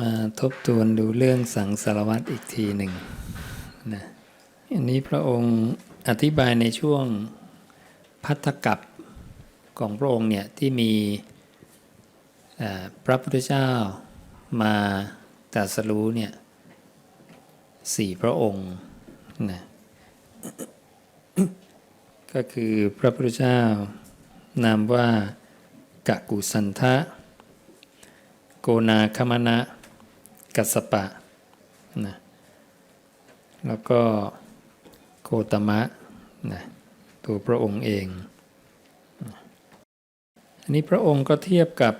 มาทบทวนดูเรื่องสังสารวัตรอีกทีหนึ่งนะอันนี้พระองค์อธิบายในช่วงพัทธกับของพระองค์เนี่ยที่มีพระพุทธเจ้ามาตรัสรู้เนี่ยสี่พระองค์นะก็คือพระพุทธเจ้านามว่ากะกุสันทะ โกนาคมณะ กัสปะนะแล้วก็โคตมะนะตัวพระองค์เอง อันนี้พระองค์ก็เทียบกับ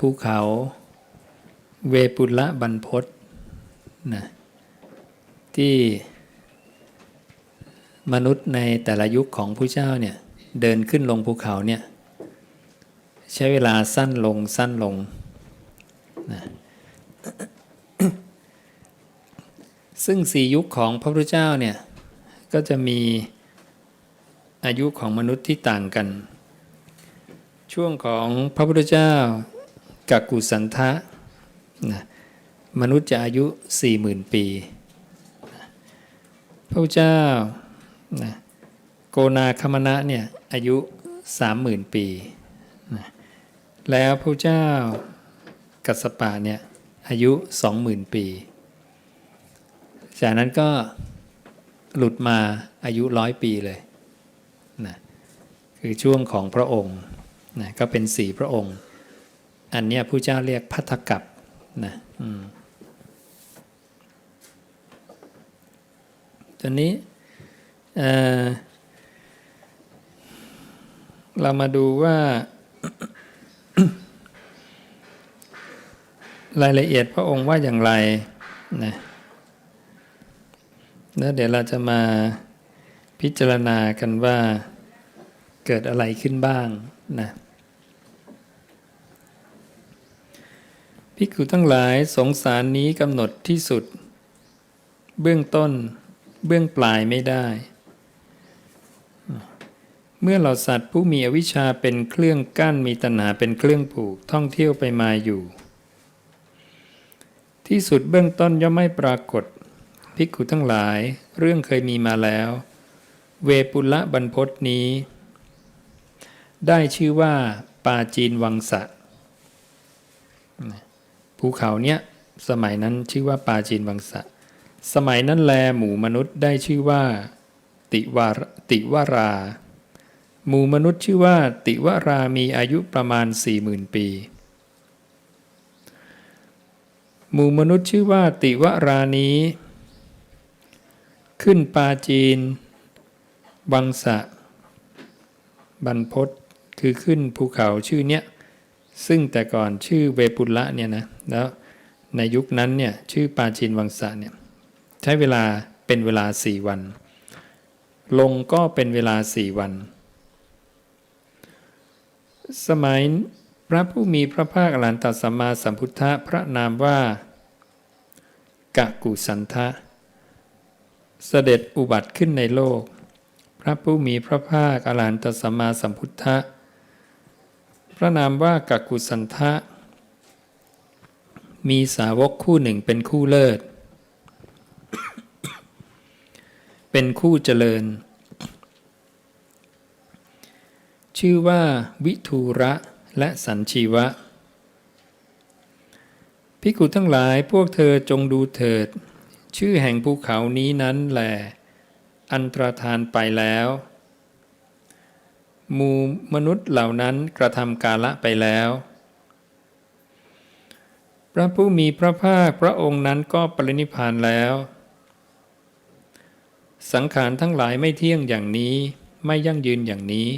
ภูเขาเวปุละบรรพตนะที่มนุษย์ในแต่ละยุคของผู้เจ้าเนี่ยเดินขึ้นลงภูเขาเนี่ยใช้เวลาสั้นลงสั้นลงนะ ซึ่งสี่ยุคของพระพุทธเจ้าเนี่ยก็จะมีอายุของมนุษย์ที่ต่างกัน ช่วงของพระพุทธเจ้ากักกุสันทะนะมนุษย์จะอายุ 40,000 ปีนะพระพุทธเจ้านะโกนาคมณะเนี่ยอายุ 30,000 ปีนะแล้วพระพุทธเจ้ากัสสปะเนี่ยอายุ 20,000 ปี จากนั้นก็หลุดมาอายุร้อยปีเลยนะคือช่วงของพระองค์นะก็เป็นสี่พระองค์ อันเนี้ยผู้เจ้าเรียกพัทธกับนะตอนนี้เออเรามาดูว่ารายละเอียดพระองค์ว่าอย่างไรนะ แล้วเดี๋ยวเราจะมาพิจารณากันว่าเกิดอะไรขึ้นบ้างนะพิกขุทั้งหลายสงสารนี้กำหนดที่สุด เบื้องต้นเบื้องปลายไม่ได้ เมื่อเราสัตว์ผู้มีอวิชชาเป็นเครื่องกั้นมีตัณหาเป็นเครื่องผูกท่องเที่ยวไปมาอยู่ ที่สุดเบื้องต้นย่อมไม่ปรากฏ ภิกขุทั้งหลาย เรื่องเคยมีมาแล้ว เวปุละบรรพตนี้ ได้ชื่อว่าปาจีนวังสะภูเขาเนี้ยสมัยนั้นชื่อว่าปาจีนวังสะ สมัยนั้นแลหมู่มนุษย์ได้ชื่อว่า ติวาติวารา หมู่มนุษย์ชื่อว่า ติวารามีอายุประมาณสี่หมื่นปี หมู่มนุษย์ชื่อว่า ติวารานี้ ขึ้นปาจีน วังสะบรรพตคือขึ้นภูเขาชื่อเนี้ยซึ่งแต่ก่อนชื่อเวปุละเนี่ยนะแล้วในยุคนั้นเนี่ยชื่อปาจีนวังสะเนี่ยใช้เวลาเป็นเวลาสี่วัน ลงก็เป็นเวลาสี่วัน สมัยพระผู้มีพระภาคอรหันตสัมมาสัมพุทธะพระนามว่า กะกุสันทะ เสด็จอุบัติขึ้นในโลก พระผู้มีพระภาคอรหันตสัมมาสัมพุทธะ พระนามว่ากะกุสันทะ มีสาวกคู่หนึ่งเป็นคู่เลิศ เป็นคู่เจริญ ชื่อว่าวิทูระและสันชีวะ พิกุทั้งหลายพวกเธอจงดูเถิด ชื่อแห่งภูเขานี้นั้นแหลอันตรธานไปแล้วมูมนุษย์เหล่านั้นกระทำกาละไปแล้ว พระผู้มีพระภาคพระองค์นั้นก็ปรินิพพานแล้ว สังขารทั้งหลายไม่เที่ยงอย่างนี้ไม่ยั่งยืนอย่างนี้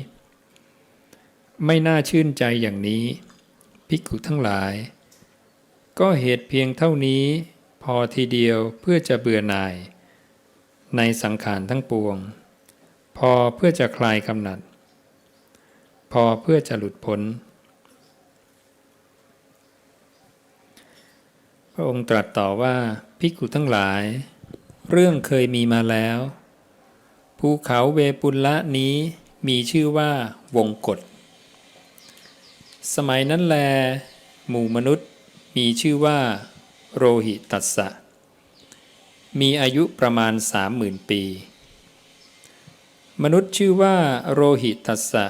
ไม่น่าชื่นใจอย่างนี้ ภิกขุทั้งหลาย ก็เหตุเพียงเท่านี้ พอทีเดียวเพื่อจะเบื่อหน่าย ในสังขารทั้งปวง พอเพื่อจะคลายกำหนัด พอเพื่อจะหลุดพ้น พระองค์ตรัสต่อว่าภิกขุทั้งหลาย เรื่องเคยมีมาแล้วภูเขาเวปุลละนี้มีชื่อว่าวงกฏสมัยนั้นแล หมู่มนุษย์มีชื่อว่า โรหิตัสสะ มีอายุประมาณสามหมื่นปี มนุษย์ชื่อว่าโรหิตัสสะ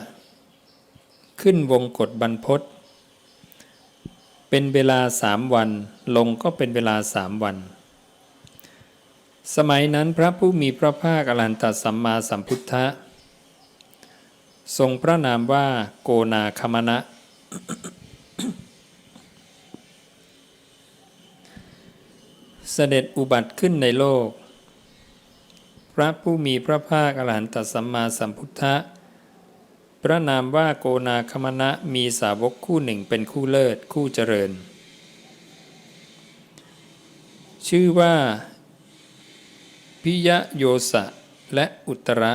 ขึ้นวงกฏบรรพตเป็นเวลาสามวัน ลงก็เป็นเวลาสามวัน สมัยนั้นพระผู้มีพระภาคอรหันตสัมมาสัมพุทธะทรงพระนามว่าโกนาคมณะ เสด็จอุบัติขึ้นในโลก พระผู้มีพระภาคอรหันตสัมมาสัมพุทธะ พระนามว่าโกนาคมณะมีสาวกคู่หนึ่งเป็นคู่เลิศคู่เจริญ ชื่อว่า พิยะโยสะและอุตระ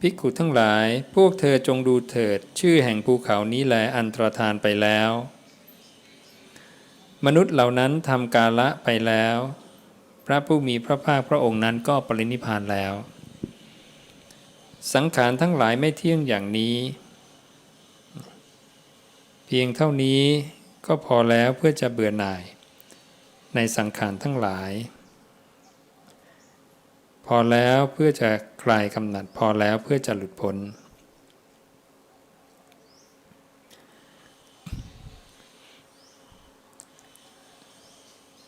ภิกขุทั้งหลาย พวกเธอจงดูเถิด ชื่อแห่งภูเขานี้แลอันตรธานไปแล้ว มนุษย์เหล่านั้นทำกาละไปแล้ว พระผู้มีพระภาคพระองค์นั้นก็ปรินิพพานแล้ว สังขารทั้งหลายไม่เที่ยงอย่างนี้ เพียงเท่านี้ก็พอแล้วเพื่อจะเบื่อหน่าย ในสังขารทั้งหลาย พอแล้วเพื่อจะคลายกำหนัดพอแล้วเพื่อจะหลุดพ้น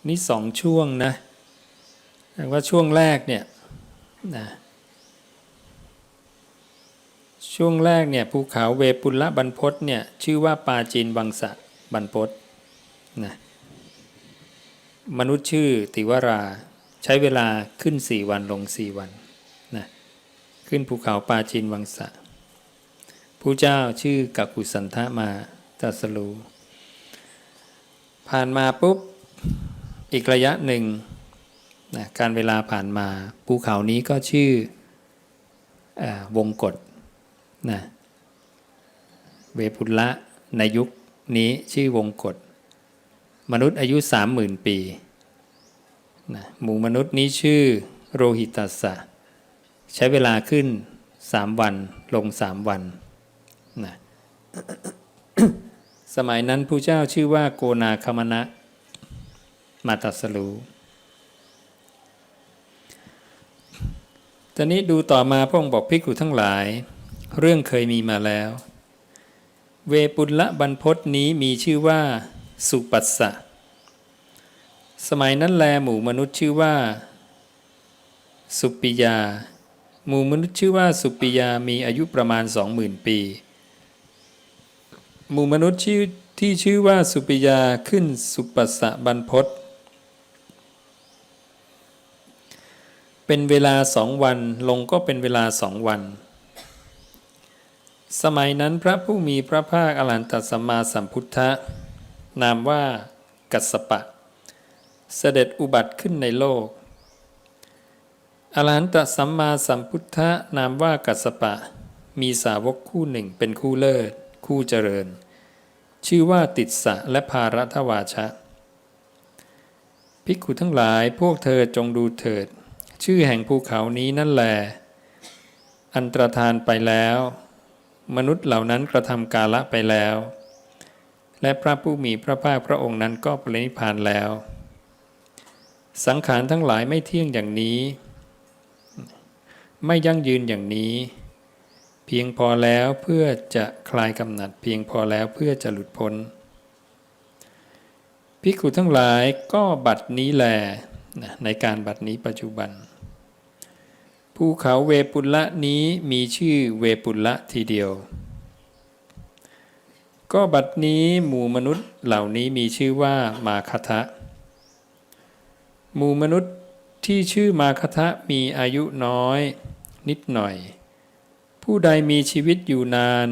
นี่สองช่วงนะแต่ว่าช่วงแรกเนี่ยนะช่วงแรกเนี่ยภูเขาเวปุลละบรรพตเนี่ยชื่อว่าปาจีนวังสะบรรพตนะมนุษย์ชื่อติวราใช้เวลาขึ้นสี่วันลงสี่วันนะขึ้นภูเขาปาจีนวังสะผู้เจ้าชื่อกักุสันทะมาตรัสรูผ่านมาปุ๊บ อีกระยะหนึ่งนะการเวลาผ่านมาภูเขานี้ก็ชื่ออวงกฏนะเวปุละในยุคนี้ชื่อวงกฏมนุษย์อายุสามหมื่นปีนะหมู่มนุษย์นี้ชื่อโรหิตัสสะ ใช้เวลาขึ้นสามวันลงสามวันนะสมัยนั้นผู้เจ้าชื่อว่าโกนาคมณะ มาตรัสรู้ตอนนี้ดูต่อมาพระองค์บอกภิกขุทั้งหลาย เรื่องเคยมีมาแล้ว เวปุลละบรรพตนี้มีชื่อว่า สุปัสสะ สมัยนั้นแลหมู่มนุษย์ชื่อว่า สุปิยา หมู่มนุษย์ชื่อว่าสุปิยามีอายุประมาณสองหมื่นปี หมู่มนุษย์ชื่อที่ชื่อว่าสุปิยาขึ้นสุปัสสะบรรพต เป็นเวลาสองวันลงก็เป็นเวลาสองวัน สมัยนั้นพระผู้มีพระภาคอรหันตสัมมาสัมพุทธะ นามว่ากัสสปะ เสด็จอุบัติขึ้นในโลก อรหันตสัมมาสัมพุทธะนามว่ากัสสปะ มีสาวกคู่หนึ่งเป็นคู่เลิศ คู่เจริญ ชื่อว่าติดสะและภารัตวาชะ ภิกขุทั้งหลายพวกเธอจงดูเถิด ชื่อแห่งภูเขานี้นั่นแหลอันตรธานไปแล้ว มนุษย์เหล่านั้นกระทำกาละไปแล้ว และพระผู้มีพระภาคพระองค์นั้นก็ปรินิพานแล้ว สังขารทั้งหลายไม่เที่ยงอย่างนี้ ไม่ยั่งยืนอย่างนี้ เพียงพอแล้วเพื่อจะคลายกำหนัด เพียงพอแล้วเพื่อจะหลุดพ้นภิกขุทั้งหลายก็บัดนี้และในการบัดนี้ปัจจุบัน ภูเขาเวปุลละนี้มีชื่อเวปุลละทีเดียว ก็บัดนี้หมู่มนุษย์เหล่านี้มีชื่อว่ามาคทะ หมู่มนุษย์ที่ชื่อมาคทะมีอายุน้อย นิดหน่อย ผู้ใดมีชีวิตอยู่นาน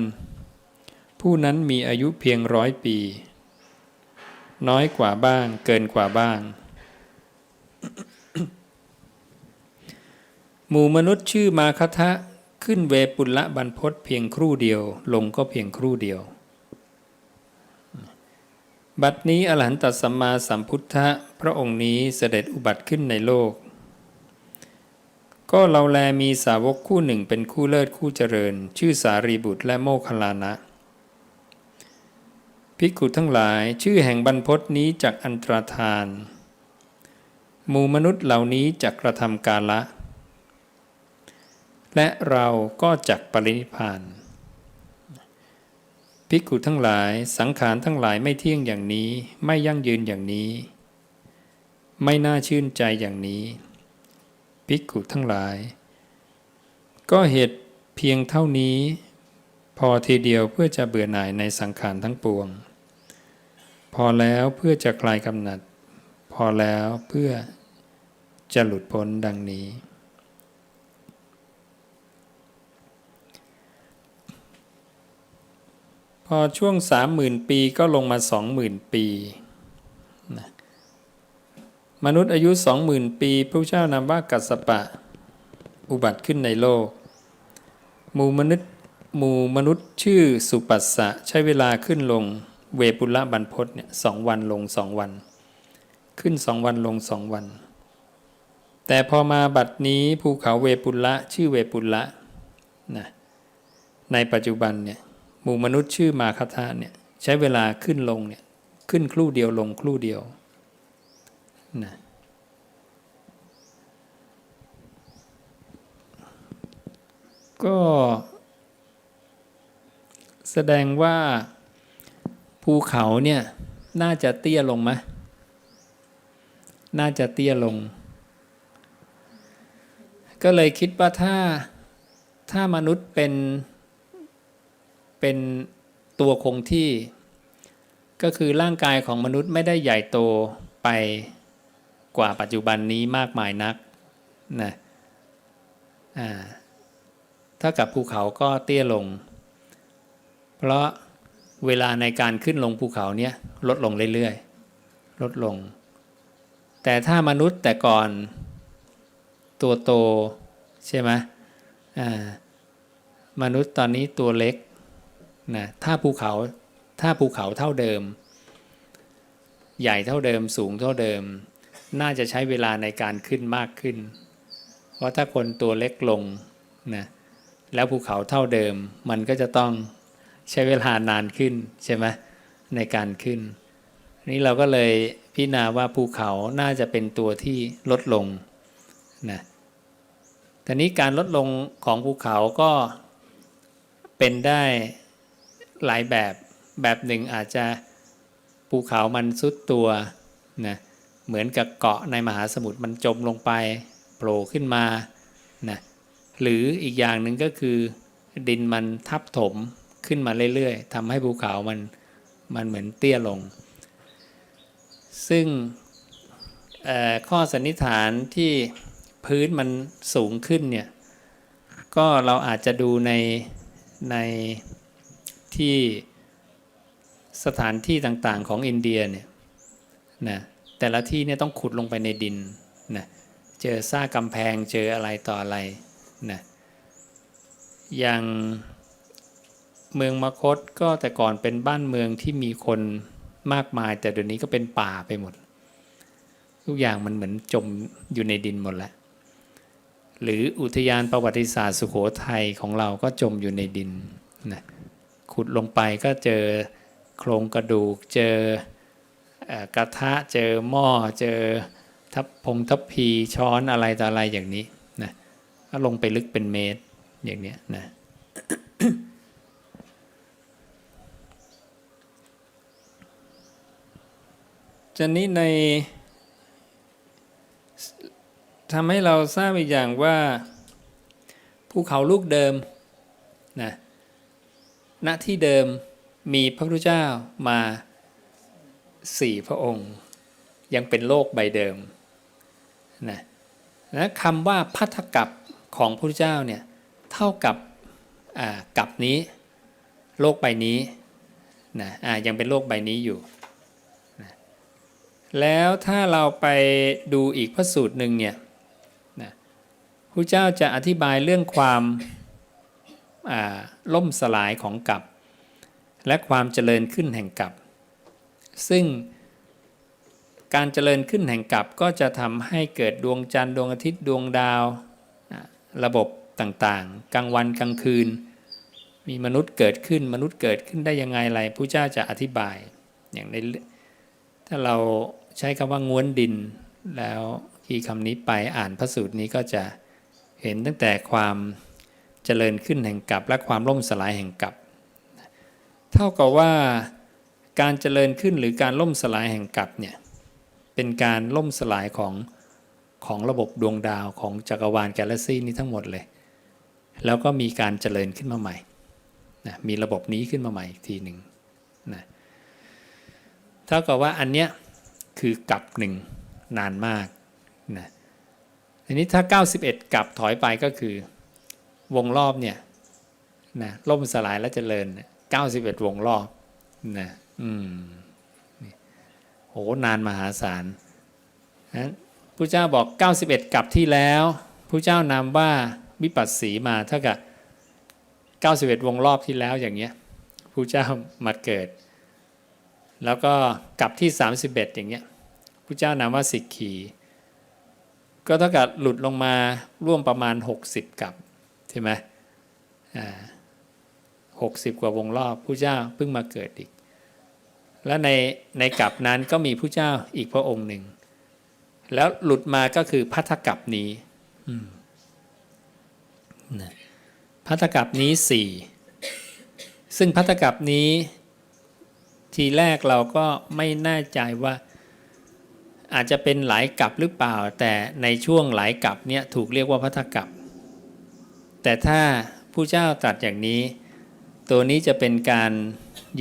ผู้นั้นมีอายุเพียงร้อยปี น้อยกว่าบ้างเกินกว่าบ้าง หมู่มนุษย์ชื่อมาคทะขึ้นเวปุลละบรรพตเพียงครู่เดียว ลงก็เพียงครู่เดียว บัดนี้อรหันตสัมมาสัมพุทธะพระองค์นี้เสด็จอุบัติขึ้นในโลก ก็เราแลมีสาวกคู่หนึ่งเป็นคู่เลิศคู่เจริญ ชื่อสารีบุตรและโมคคลานะภิกขุทั้งหลายชื่อแห่งบรรพตนี้จากอันตรธาน หมู่มนุษย์เหล่านี้จะกระทำกาละ และเราก็จักปรินิพานภิกขุทั้งหลายสังขารทั้งหลายไม่เที่ยงอย่างนี้ ไม่ยั่งยืนอย่างนี้ ไม่น่าชื่นใจอย่างนี้ภิกขุทั้งหลาย ก็เหตุเพียงเท่านี้ พอทีเดียวเพื่อจะเบื่อหน่ายในสังขารทั้งปวง พอแล้วเพื่อจะคลายกำหนัด พอแล้วเพื่อจะหลุดพ้นดังนี้ พอช่วงสามหมื่นปีก็ลงมาสองหมื่นปีนะมนุษย์อายุสองหมื่นปีพระเจ้านามว่ากัสปะ อุบัติขึ้นในโลก หมู่มนุษย์หมู่มนุษย์ชื่อสุปัสสะใช้เวลาขึ้นลงเวปุละบรรพตเนี่ยสองวันลงสองวัน ขึ้นสองวันลงสองวัน แต่พอมาบัดนี้ภูเขาเวปุละชื่อเวปุละนะในปัจจุบันเนี่ย หมู่มนุษย์ชื่อมาคทะเนี่ยใช้เวลาขึ้นลงเนี่ยขึ้นครู่เดียวลงครู่เดียวนะก็แสดงว่าภูเขาเนี่ยน่าจะเตี้ยลงไหมน่าจะเตี้ยลง ก็เลยคิดว่าถ้าถ้ามนุษย์เป็น เป็นตัวคงที่ ก็คือร่างกายของมนุษย์ไม่ได้ใหญ่โตไปกว่าปัจจุบันนี้มากมายนักนะอ่าถ้ากับภูเขาก็เตี้ยลง เพราะเวลาในการขึ้นลงภูเขาเนี่ยลดลงเรื่อยๆ ลดลง แต่ถ้ามนุษย์แต่ก่อนตัวโตใช่ไหมมนุษย์ตอนนี้ตัวเล็ก นะถ้าภูเขาถ้าภูเขาเท่าเดิม ใหญ่เท่าเดิมสูงเท่าเดิม น่าจะใช้เวลาในการขึ้นมากขึ้น เพราะถ้าคนตัวเล็กลงนะแล้วภูเขาเท่าเดิมมันก็จะต้องใช้เวลานานขึ้นใช่ไหมในการขึ้น นี่เราก็เลยพิจารณาว่าภูเขาน่าจะเป็นตัวที่ลดลงนะทีนี้การลดลงของภูเขาก็เป็นได้ หลายแบบ แบบหนึ่งอาจจะภูเขามันซุดตัวนะเหมือนกับเกาะในมหาสมุทรมันจมลงไปโผล่ขึ้นมานะหรืออีกอย่างหนึ่งก็คือ ดินมันทับถมขึ้นมาเรื่อยๆทำให้ภูเขามันมันเหมือนเตี้ยลง ซึ่งข้อสันนิษฐานที่พื้นมันสูงขึ้นเนี่ย ก็เราอาจจะดูในใน ที่สถานที่ต่างๆของอินเดียเนี่ยนะแต่ละที่เนี่ยต้องขุดลงไปในดินนะเจอซากกำแพงเจออะไรต่ออะไรนะอย่างเมืองมคตก็แต่ก่อนเป็นบ้านเมืองที่มีคนมากมาย แต่เดี๋ยวนี้ก็เป็นป่าไปหมด ทุกอย่างมันเหมือนจมอยู่ในดินหมดแล้วหรืออุทยานประวัติศาสตร์สุโขทัยของเราก็จมอยู่ในดินนะ ขุดลงไปก็เจอโครงกระดูก เจอกระทะเจอหม้อเจอทับพงทับพีช้อนอะไรต่ออะไรอย่างนี้นะก็ลงไปลึกเป็นเมตรอย่างนี้นะจะนี้ในทำให้เราทราบอีกอย่างว่าภูเขาลูกเดิมนะ ณที่เดิมมีพระพุทธเจ้ามาสี่พระองค์ ยังเป็นโลกใบเดิมนะและคำว่าพัทธกับของพระพุทธเจ้าเนี่ยเท่ากับกับนี้ โลกใบนี้นะยังเป็นโลกใบนี้อยู่นะแล้วถ้าเราไปดูอีกพระสูตรหนึ่งเนี่ยนะพระเจ้าจะอธิบายเรื่องความ ล่มสลายของกับ และความเจริญขึ้นแห่งกับซึ่งการเจริญขึ้นแห่งกับก็จะทำให้เกิดดวงจันทร์ดวงอาทิตย์ดวงดาว ระบบต่างๆ กลางวันกลางคืน มีมนุษย์เกิดขึ้นมนุษย์เกิดขึ้นได้ยังไงอะไรผู้เจ้าจะอธิบายอย่างในถ้าเราใช้คำว่าง้วนดิน แล้วคีย์คำนี้ไปอ่านพระสูตรนี้ก็จะเห็นตั้งแต่ความ จริญขึ้นแห่งกลับและความล่มสลายแห่งกลับ เท่ากับว่าการเจริญขึ้นหรือการล่มสลายแห่งกลับเนี่ยเป็นการล่มสลายของของระบบดวงดาวของจักรวาลกาแล็กซีนี้ทั้งหมดเลย แล้วก็มีการเจริญขึ้นมาใหม่นะมีระบบนี้ขึ้นมาใหม่อีกทีหนึ่งนะเท่ากับว่าอันเนี้ยคือกลับหนึ่งนานมากนะทีนี้ถ้า 91กลับถอยไปก็คือ วงรอบเนี่ยนะล่มสลายและเจริญเนี่ย91วงรอบนะอืมโหนานมหาศาลนะพระเจ้าบอก 91 กลับที่แล้วพระเจ้านามว่าวิปัสสีมาเท่ากับ 91 วงรอบที่แล้วอย่างเงี้ยพระเจ้ามาเกิด แล้วก็กลับที่ 31 อย่างเงี้ยพระเจ้านามว่าสิกขี ก็เท่ากับหลุดลงมาร่วมประมาณ 60 กับ ใช่ไหมหกสิบกว่าวงรอบผู้เจ้าเพิ่งมาเกิดอีก และในในกลับนั้นก็มีผู้เจ้าอีกพระองค์หนึ่ง แล้วหลุดมาก็คือพัทธกับนี้พัทธกับนี้สี่ซึ่งพัทธกับนี้ทีแรกเราก็ไม่แน่ใจว่าอาจจะเป็นหลายกับหรือเปล่า แต่ในช่วงหลายกับเนี่ยถูกเรียกว่าพัทธกับ แต่ถ้าผู้เจ้าตรัสอย่างนี้ ตัวนี้จะเป็นการ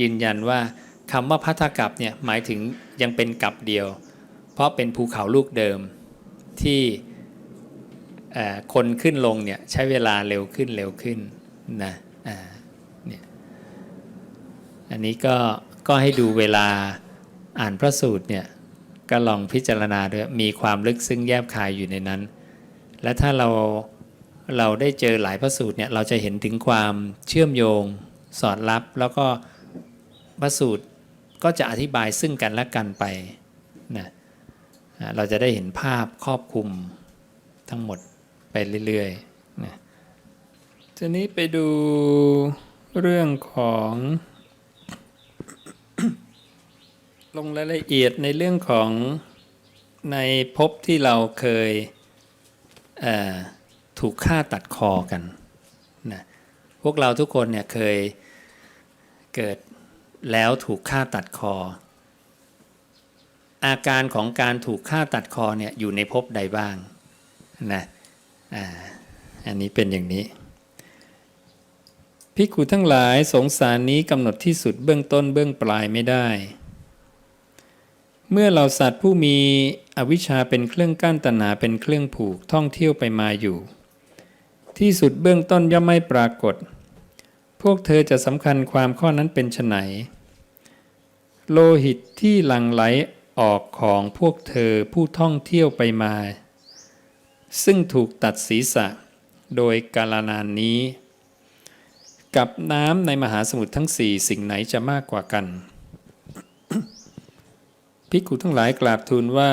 ยืนยันว่าคำว่าพัทธกับเนี่ยหมายถึงยังเป็นกับเดียว เพราะเป็นภูเขาลูกเดิมที่คนขึ้นลงเนี่ยใช้เวลาเร็วขึ้นเร็วขึ้นนะเนี่ยอันนี้ก็ก็ให้ดูเวลาอ่านพระสูตรเนี่ยก็ลองพิจารณาด้วยมีความลึกซึ้งแยบคายอยู่ในนั้น และถ้าเรา เราได้เจอหลายพระสูตรเนี่ยเราจะเห็นถึงความเชื่อมโยงสอดรับ แล้วก็พระสูตรก็จะอธิบายซึ่งกันและกันไปนะเราจะได้เห็นภาพครอบคลุมทั้งหมดไปเรื่อยๆนะทีนี้ไปดูเรื่องของลงรายละเอียดในเรื่องของในภพที่เราเคยเอ่อ ถูกฆ่าตัดคอกันนะพวกเราทุกคนเนี่ยเคยเกิดแล้วถูกฆ่าตัดคอ อาการของการถูกฆ่าตัดคอเนี่ยอยู่ในภพใดบ้างนะอ่าอันนี้เป็นอย่างนี้พิกุทั้งหลายสงสารนี้กำหนดที่สุดเบื้องต้นเบื้องปลายไม่ได้ เมื่อเราสัตว์ผู้มีอวิชชาเป็นเครื่องกั้นตัณหาเป็นเครื่องผูกท่องเที่ยวไปมาอยู่ ที่สุดเบื้องต้นย่อมไม่ปรากฏ พวกเธอจะสำคัญความข้อนั้นเป็นไนโลหิตที่หลั่งไหลออกของพวกเธอผู้ท่องเที่ยวไปมา ซึ่งถูกตัดศีรษะโดยกาลนานนี้ กับน้ำในมหาสมุทรทั้งสี่สิ่งไหนจะมากกว่ากันภิกุทั้งหลายกราบทูลว่า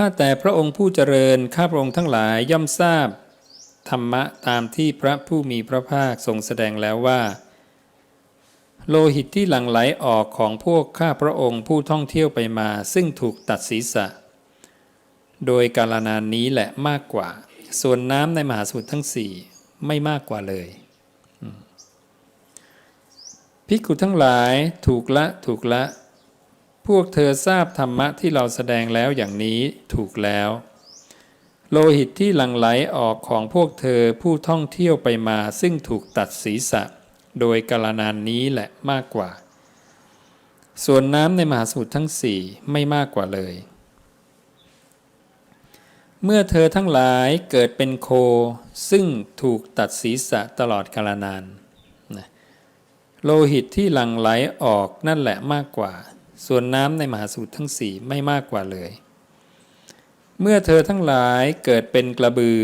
ข้าแต่พระองค์ผู้เจริญ ข้าพระองค์ทั้งหลายย่อมทราบ ธรรมะตามที่พระผู้มีพระภาคทรงแสดงแล้วว่า โลหิตที่หลั่งไหลออกของพวกข้าพระองค์ผู้ท่องเที่ยวไปมา ซึ่งถูกตัดศีรษะ โดยกาลนานนี้แหละมากกว่า ส่วนน้ำในมหาสมุทรทั้งสี่ไม่มากกว่าเลยภิกขุทั้งหลายถูกละถูกละ พวกเธอทราบธรรมะที่เราแสดงแล้วอย่างนี้ถูกแล้ว โลหิตที่หลั่งไหลออกของพวกเธอผู้ท่องเที่ยวไปมาซึ่งถูกตัดศีรษะ โดยกาลนานนี้แหละมากกว่า ส่วนน้ำในมหาสมุทรทั้งสี่ไม่มากกว่าเลย เมื่อเธอทั้งหลายเกิดเป็นโค ซึ่งถูกตัดศีรษะตลอดกาลนาน โลหิตที่หลั่งไหลออกนั่นแหละมากกว่า ส่วนน้ำในมหาสมุทรทั้งสี่ไม่มากกว่าเลย เมื่อเธอทั้งหลายเกิดเป็นกระบือ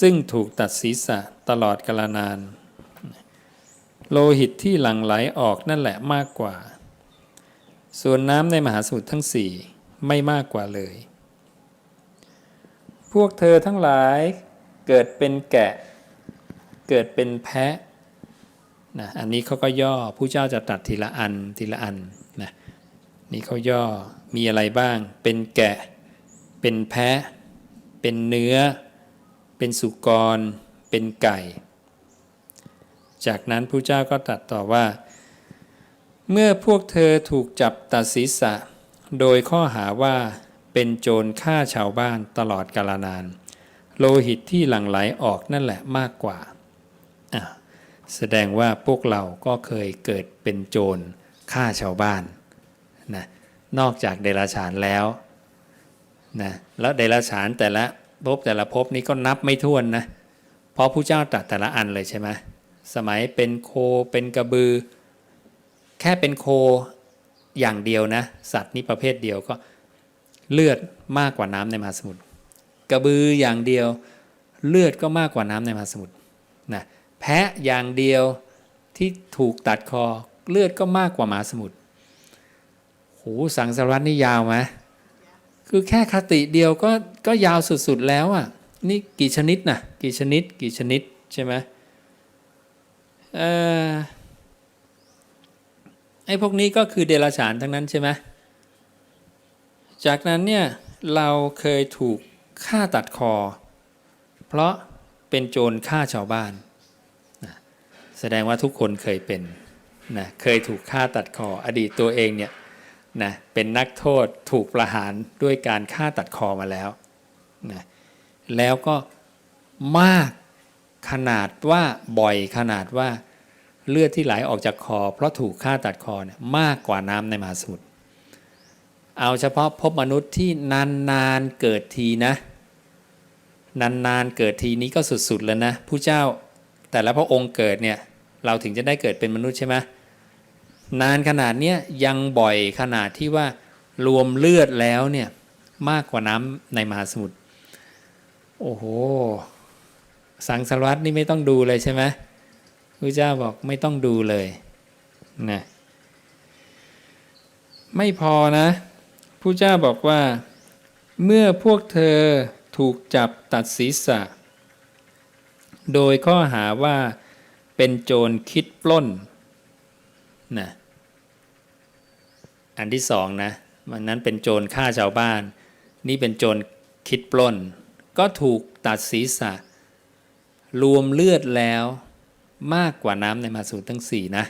ซึ่งถูกตัดศีรษะตลอดกาลนาน โลหิตที่หลั่งไหลออกนั่นแหละมากกว่า ส่วนน้ำในมหาสมุทรทั้งสี่ไม่มากกว่าเลย พวกเธอทั้งหลายเกิดเป็นแกะ เกิดเป็นแพะนะอันนี้เขาก็ย่อผู้เจ้าจะตัดทีละอันทีละอัน นี่เขาย่อมีอะไรบ้าง เป็นแกะ เป็นแพะ เป็นเนื้อ เป็นสุกร เป็นไก่ จากนั้นผู้เจ้าก็ตรัดต่อว่า เมื่อพวกเธอถูกจับตัดศีรษะ โดยข้อหาว่าเป็นโจรฆ่าชาวบ้านตลอดกาลนาน โลหิตที่หลั่งไหลออกนั่นแหละมากกว่า แสดงว่าพวกเราก็เคยเกิดเป็นโจรฆ่าชาวบ้าน นะนอกจากเดรัจฉานแล้วนะแล้วเดรัจฉานแต่ละภพแต่ละภพนี้ก็นับไม่ถ้วนนะเพราะผู้เจ้าตรัสแต่ละอันเลยใช่ไหมสมัยเป็นโคเป็นกระบือ แค่เป็นโคอย่างเดียวนะ สัตว์นี้ประเภทเดียวก็เลือดมากกว่าน้ำในมหาสมุทรกระบืออย่างเดียวเลือดก็มากกว่าน้ำในมหาสมุทรนะแพะอย่างเดียวที่ถูกตัดคอเลือดก็มากกว่ามหาสมุทร โหสังสารวัตนี่ยาวไหมคือแค่คติเดียวก็ก็ยาวสุดๆแล้วอะ นี่กี่ชนิดนะกี่ชนิด กี่ชนิดใช่ไหมเอ่อไอ้พวกนี้ก็คือเดรัจฉานทั้งนั้นใช่ไหมจากนั้นเนี่ยเราเคยถูกฆ่าตัดคอ เพราะเป็นโจรฆ่าชาวบ้านนะแสดงว่าทุกคนเคยเป็นนะเคยถูกฆ่าตัดคออดีตตัวเองเนี่ย นะเป็นนักโทษถูกประหารด้วยการฆ่าตัดคอมาแล้วนะแล้วก็มากขนาดว่าบ่อยขนาดว่าเลือดที่ไหลออกจากคอ เพราะถูกฆ่าตัดคอเนี่ยมากกว่าน้ำในมหาสมุทรเอาเฉพาะพบมนุษย์ที่นานๆเกิดทีนะ นานๆเกิดทีนี้ก็สุดๆแล้วนะผู้เจ้าแต่ละพระองค์เกิดเนี่ยเราถึงจะได้เกิดเป็นมนุษย์ใช่ไหม นานขนาดเนี้ยยังบ่อยขนาดที่ว่ารวมเลือดแล้วเนี่ยมากกว่าน้ำในมหาสมุทรโอ้โห สังสารวัตนี่ไม่ต้องดูเลยใช่ไหมพระเจ้าบอกไม่ต้องดูเลยนะไม่พอนะผู้เจ้าบอกว่า เมื่อพวกเธอถูกจับตัดศีรษะ โดยข้อหาว่าเป็นโจรคิดปล้นนะ อันที่สองนะมันนั้นเป็นโจรฆ่าชาวบ้าน นี่เป็นโจรคิดปล้น ก็ถูกตัดศีรษะ รวมเลือดแล้วมากกว่าน้ำในมหาสมุทรทั้งสี่นะ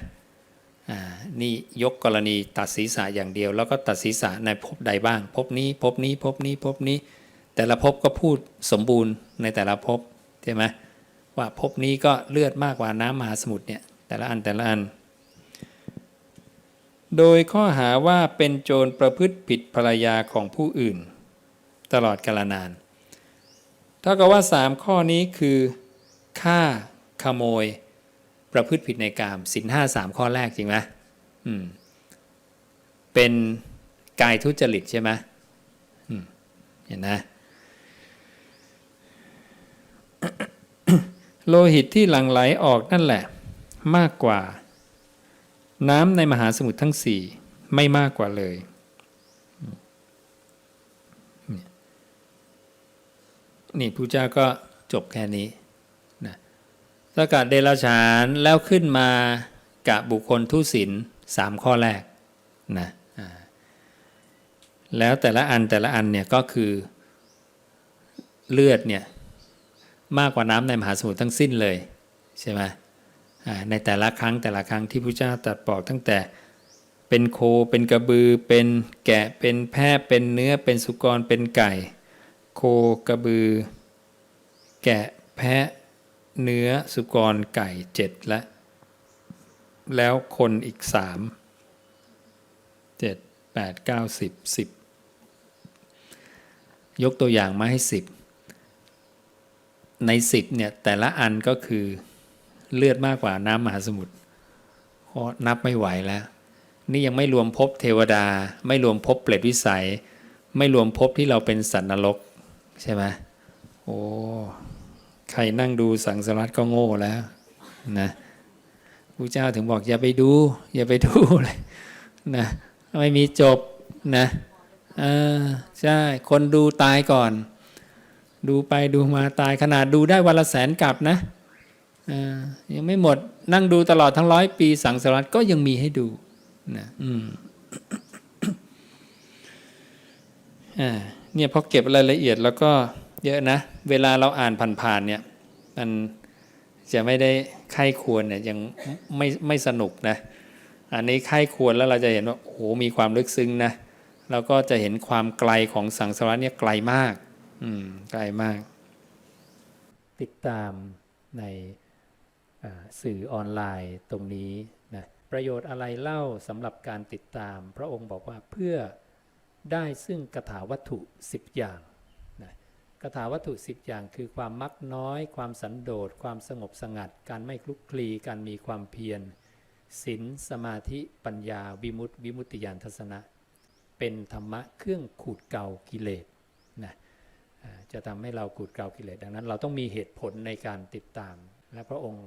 นี่ยกกรณีตัดศีรษะอย่างเดียว แล้วก็ตัดศีรษะในภพใดบ้างภพนี้ภพนี้ภพนี้ภพนี้ แต่ละภพก็พูดสมบูรณ์ในแต่ละภพใช่ไหมว่าภพนี้ก็เลือดมากกว่าน้ำมหาสมุทรเนี่ยแต่ละอันแต่ละอัน โดยข้อหาว่าเป็นโจรประพฤติผิดภรรยาของผู้อื่น ตลอดกาลนาน เท่ากับว่าสามข้อนี้คือฆ่าขโมย ประพฤติผิดในกามสินห้าสามข้อแรกจริงไหมอืมเป็นกายทุจริตใช่ไหมอืมเห็นนะโลหิตที่หลั่งไหลออกนั่นแหละ มากกว่า น้ำในมหาสมุทรทั้งสี่ไม่มากกว่าเลย นี่พระเจ้าก็จบแค่นี้นะสกัดเดรัจฉานแล้วขึ้นมากะบุคคลทุศินสามข้อแรกนะแล้วแต่ละอันแต่ละอันเนี่ยก็คือเลือดเนี่ยมากกว่าน้ำในมหาสมุทรทั้งสิ้นเลยใช่ไหม ในแต่ละครั้งแต่ละครั้งที่พระเจ้าตรัสบอกตั้งแต่เป็นโคเป็นกระบือ เป็นแกะเป็นแพะเป็นเนื้อเป็นสุกรเป็นไก่ โคกระบือ แกะแพะเนื้อสุกรไก่เจ็ดและ แล้วคนอีกสามเจ็ดแปดเก้าสิบสิบยกตัวอย่างมาให้สิบในสิบเนี่ยแต่ละอันก็คือ เลือดมากกว่าน้ำมหาสมุทรนับไม่ไหวแล้ว นี่ยังไม่รวมภพเทวดา ไม่รวมภพเปรตวิสัย ไม่รวมภพที่เราเป็นสัตว์นรก ใช่ไหมโอ้ใครนั่งดูสังสารวัตก็โง่แล้วนะพระเจ้าถึงบอกอย่าไปดู อย่าไปดูเลยนะไม่มีจบนะเออใช่ คนดูตายก่อน ดูไปดูมาตายขนาดดูได้วันละแสนกลับนะ ยังไม่หมดนั่งดูตลอดทั้งร้อยปีสังสารวัตรก็ยังมีให้ดูนะอืมอ่าเนี่ยพอเก็บรายละเอียดแล้วก็เยอะนะ เวลาเราอ่านผ่านๆเนี่ย มันจะไม่ได้ไข้ควรเนี่ยยังไม่ไม่สนุกนะ อันนี้ไข้ควรแล้วเราจะเห็นว่าโอ้โหมีความลึกซึ้งนะแล้วก็จะเห็นความไกลของสังสารวัตรเนี่ยไกลมาก อืมไกลมาก ติดตามในอ่า สื่อออนไลน์ตรงนี้นะประโยชน์อะไรเล่าสำหรับการติดตาม พระองค์บอกว่าเพื่อได้ซึ่งกถาวัตถุ 10 อย่างนะกถาวัตถุ 10 อย่างคือความมักน้อย ความสันโดษ ความสงบสงัด การไม่คลุกคลี การมีความเพียรศีลสมาธิปัญญาวิมุตติวิมุตติญาณทัศนะ เป็นธรรมะเครื่องขูดเกากิเลสนะจะทำให้เราขูดเกากิเลสดังนั้น เราต้องมีเหตุผลในการติดตาม และพระองค์